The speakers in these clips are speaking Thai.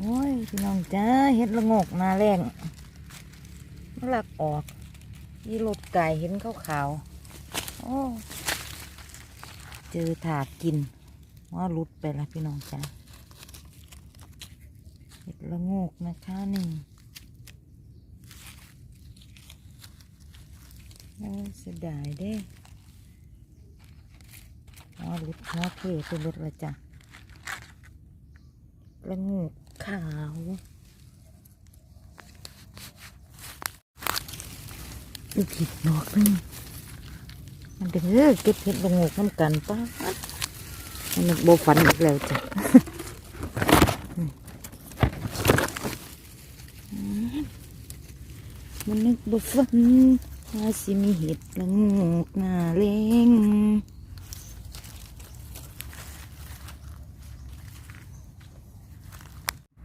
โอ้ยพี่น้องจ้าเห็ดละงกนาแรงมะลักออกยี่รถไก่เห็นขาวๆโอ้เจอถาดกินว่ารุดไปแล้วพี่น้องจ้าเห็ดละงกนะคะนี่โอ้เสียดายเด้ว่ารุดหัวเพไปรถละจ้ะละงู ขาวอีกทีดอกนึงมันเป็นเรื่องเก็บเห็ดละงูน้ำกันป้ามันโบฝันอีกแล้วจ้ะมันนึกโบฝันว่าสิมีเห็ดละงูหน้าเล้ง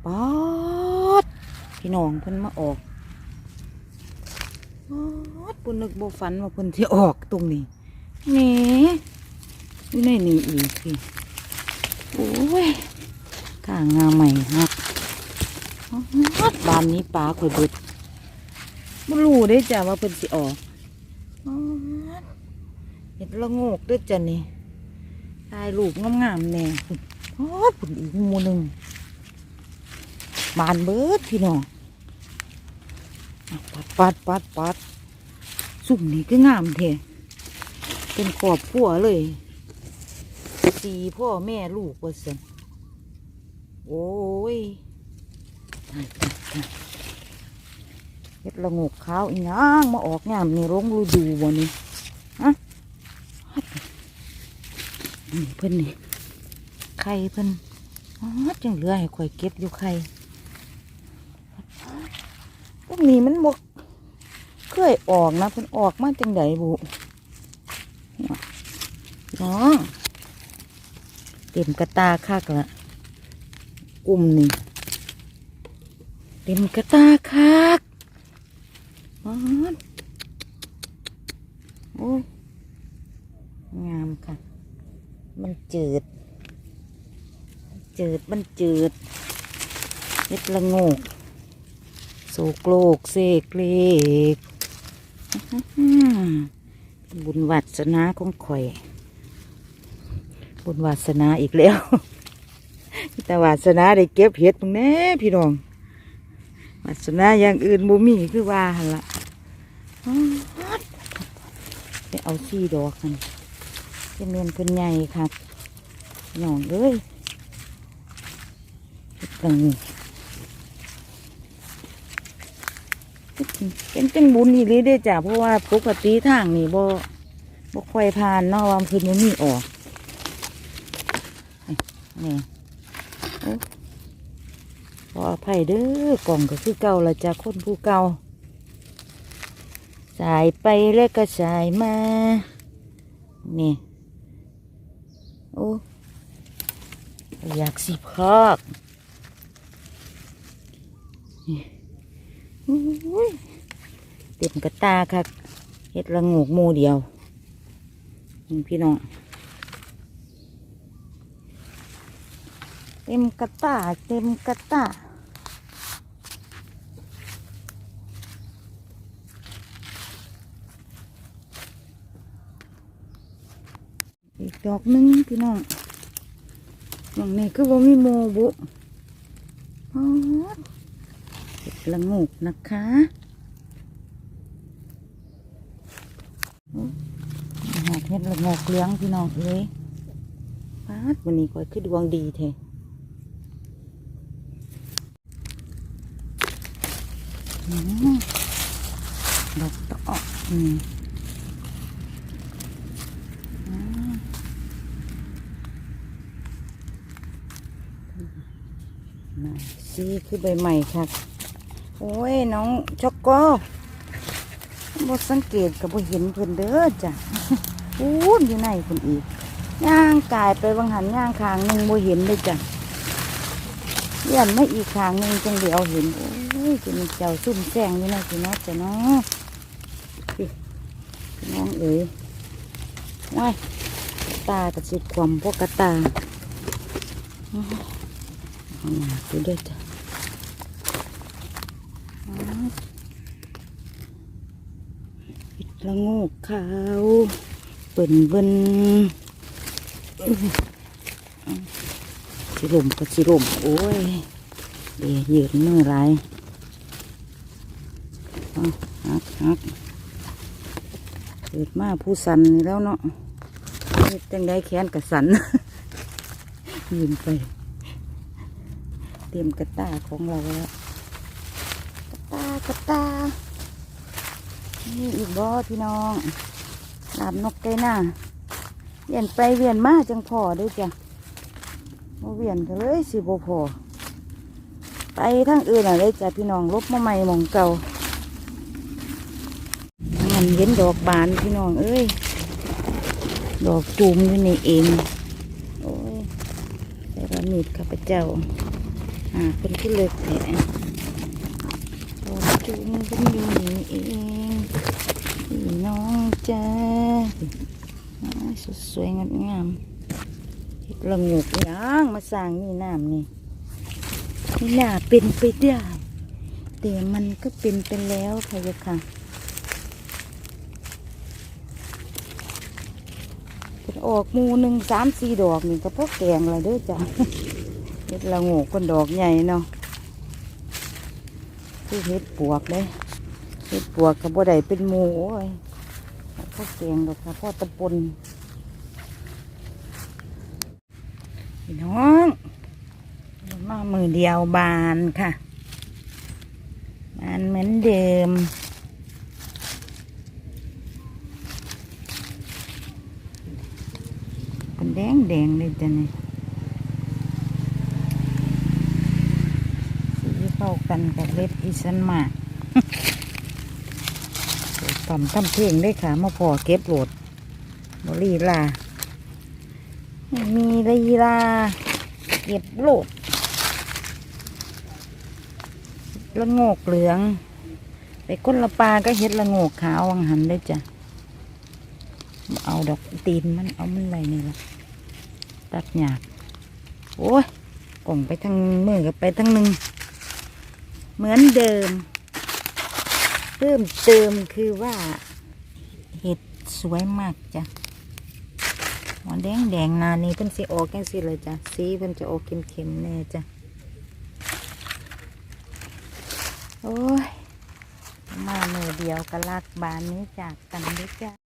ป๊อดพี่น้องเพิ่นมาออกป๊อดปุ่นนึกโบฝันว่าเพิ่นที่ออกตรงนี้นี่อยู่ในนี่อีกพี่โอ้ยข้างงาใหม่ฮักป๊อดบานนี้ปลาข่อยเบิดไม่รู้ได้จ้ะว่าเพิ่นสิออกป๊อดเห็ดละโงกด้วยจ้ะนี่ถ่ายรูปงามๆแน่ป๊อดปุ่นอีกหมูหนึ่ง บานเบิดพี่น้องอะปัดปัดปัดปัดสุ่มนี่ก็งามแท้เป็นขอบพัวเลยสีพ่อแม่ลูกว่าสันโอ้ยเฮ็ดละงกขาวอีหยังมาออกงามนี่ร้องฤดูบ่นี่ฮะเพิ่นนี่ไข่เพิ่นอ๋อจังเหลือให้ข่อยเก็บอยู่ไข่ วกนี้มันบกเคยออกนะเพิ่นออกมาจังไดบุน้องเต็มกระตาคักละกลุ่มนี่เต็มกระตาคักอ๋อดโอ้ยงามค่ะ มันจืด จืดมันจืดเม็ดละงก โศกโลกเสกเลกบุญวัสนาของข่อย บุญวาสนาอีกแล้ว แต่วาสนาได้เก็บเห็ดมึงแน่พี่น้องวาสนาอย่างอื่นบ่มีคือว่าหันละไปเอาซี่ดอกกันเป็นเมียนเพิ่นใหญ่ครับน้องเอ้ยเฮ็ดกัง เป็นจังบุญอีหลีได้จ้ะเพราะว่าปกติทางนี่บ่บ่ค่อยผ่านเนาะวามคืนมันมีออกนี่โอ้ขออภัยเด้อกล่องก็คือเก่าละจ้ะคนผู้เก่าสายไปแล้วก็สายมา นี่ โอ้อยากสิพอกนี่ อุ้ย เต็มกระตาค่ะเห็ดละโงกหมูเดียวนี่พี่น้องเต็มกระตาเต็มกระตาอีกดอกหนึงพี่น้องดอกนี้คือว่ามีโมบุอ๋อ ละงูกนะคะหาเห็ดละงกเลี้ยงพี่น้องเอ้ยป้าดวันนี้ก็คือดวงดีเทดอกตอกอืมอ่ามาซีคือใบใหม่ครับ โอ้ย น้องช็อกโกบสังเกตกับบ่เห็นเพิ่นเด้อจ้ะอู้ยอยู่ไหนเพิ่นอีกย่างกายไปบางหันย่างคางหนึ่งบ่เห็นเลยจ้ะเลื่อนไม่อีกคางหนึ่งจังเดียวเห็นโอ้ยจะมีเจ้าซุ่มแซงอยู่นะพี่น้องจ้ะเนาะน้องเอ๋ยว้ายตากระสิความพวกกระตาอ้าวเอาหนาดูด้วยจ้ะ ปิดละงูขาวเปิ่นเบินสิลมก็สิลมโอ้ยเดี๋ยวยืดมือไรฮักฮักเกิดมาผู้สันแล้วเนาะตั้งได้แค้นกับสันยืนไป เตรียมกระต้าของเราแล้ว กตา นี่อีกบ่พี่น้องลาบนกไก่หน้าเวียนไปเวียนมาจังพอเด้วยจ้ะมาเวียนกันเลยสิบ่พอไปทั้งอื่นอะไรจ้ะพี่น้องลบมาใหม่มองเก่ามันเห็นดอกบานพี่น้องเอ้ย ดอกจูมอยู่ในเองโอ้ยแต่ละมีดข้าพเจ้า อ่าเป็นที่เล็กแผล จูมเป็นอยู่นี่เองพี่น้องจ้าสวยงดงามเฮ็ดละงกย่างมาสร้างนี่น้ำนี่นี่น่าเป็นไปได้แต่มันก็เป็นไปแล้วค่ะยค่ะเป็นออกมูหนึ่งสามสี่ดอกนี่ก็พวกแกงเลยเด้อจ้ะเฮ็ดละโงกคนดอกใหญ่เนาะ คือเฮ็ดปวกเลยเห็ดปวกกับบัวใดเป็นหมูโอ้ยพ่อแกงดอกค่ะพ่อตะปนพี่น้องมามือเดียวบานค่ะบานเหมือนเดิมเป็นแดงแดงเลยจ้ะนี่สีเข้า กันกับเล็บอีสันมาต่ำทำเพลงได้ค่ะมาพอเก็บโหลดบรีลา มีลีลา เก็บโหลดละโงกเหลือง ไปก้นละปลาก็เฮ็ดละโงกขาววังหันได้จ้ะ เอาดอกตีนมันเอามันไรนี่ละตัดหยาบโอ้ยกล่องไปทางมือกับไปทางหนึ่ง เหมือนเดิม เพิ่มเติมคือว่าเห็ดสวยมากจ้ะหัวแดงแดงนานี้เพิ่นสิออกแก่สิเลยจ้ะสีเพิ่นจะออกเข็มๆแน่จ้ะโอ้ยมาเมื่อเดียวก็ลากบานนี้จากกันด้วยจ้ะ